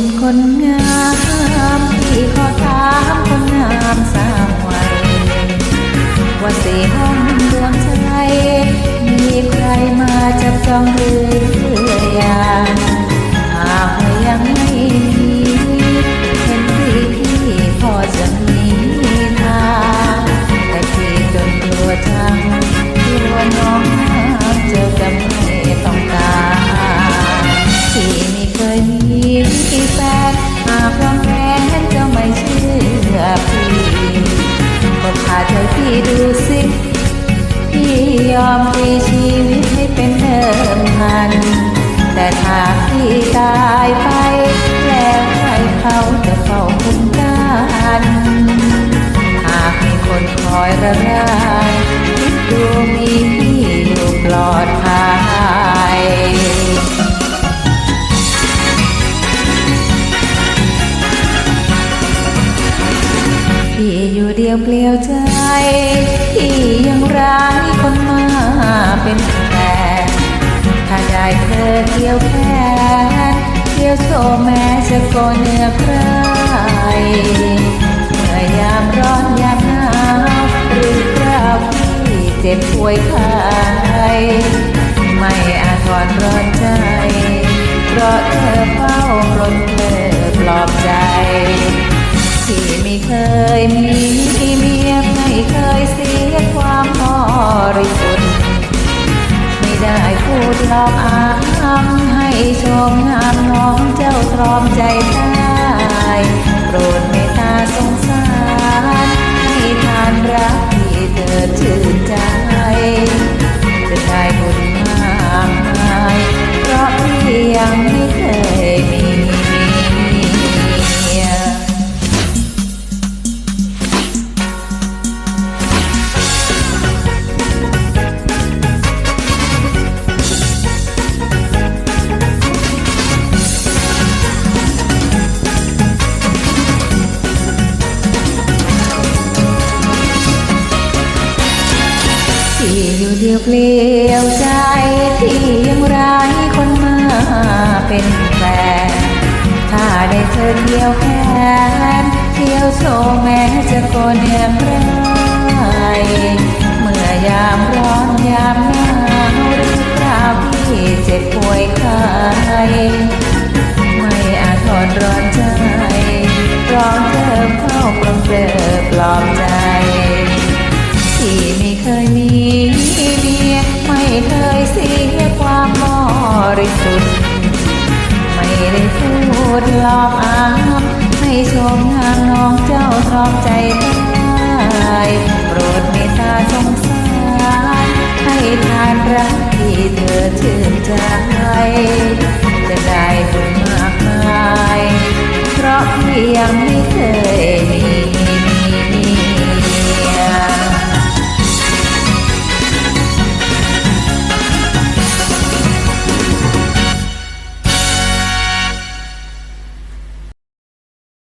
คุณคนงามที่ขอถามคนงามสาววัยว่าสี่ห้องดวงใจ มีใครมาจับจองหรือยัง หากวางแผนจะไม่เชื่อพี่ก็พาเธอพี่ดูสิพี่ยอมมีชีวิตให้เป็นเดิมพัน แต่ถ้าพี่ตายไป แล้วใครเขาจะเฝ้าคุ้มกันหากมีคนคอยระงายคิดดูมีพี่อยู่ปลอด พี่อยู่เดียวเปลี่ยวใจพี่ยังร้ายคนมาเป็นแฟนถ้าได้เธอเกี่ยวแขนเกี่ยวโชว์แม้จะโกนเนื้อใครเมื่อยามร้อนยามหนาวหรือคราวพี่เจ็บป่วยไข้ไม่อาจทนร้อนใจเพราะเธอเฝ้ารอ มงามน้องเจ้าตรอมใจได้โปรดเมตตาสงสารที่ทานรักที่เธอชื่นใจ อยู่เดียวเปลี่ยวใจที่ยังร้ายคนมาเป็นแฟนถ้าได้เธอเที่ยวแค่นเที่ยวโชว์แม้จะโกนเอย่างไรเมื่อยามร้อนยามหนาวหรือคราวพี่เจ็บป่วยไข้ไม่อาจทนร้อนใจร้องเธอเข้ากลมเกลอปลอบใจ ไม่เคยเสียความบริสุทธิ์ไม่ได้พูดหลอกอ้างให้ชมงามน้องเจ้าทรอมใจได้โปรดเมตตาสงสารให้ทานรักที่เธอชื่นใจจะได้บุญมากมาย เพราะพี่ยังไม่เคยมี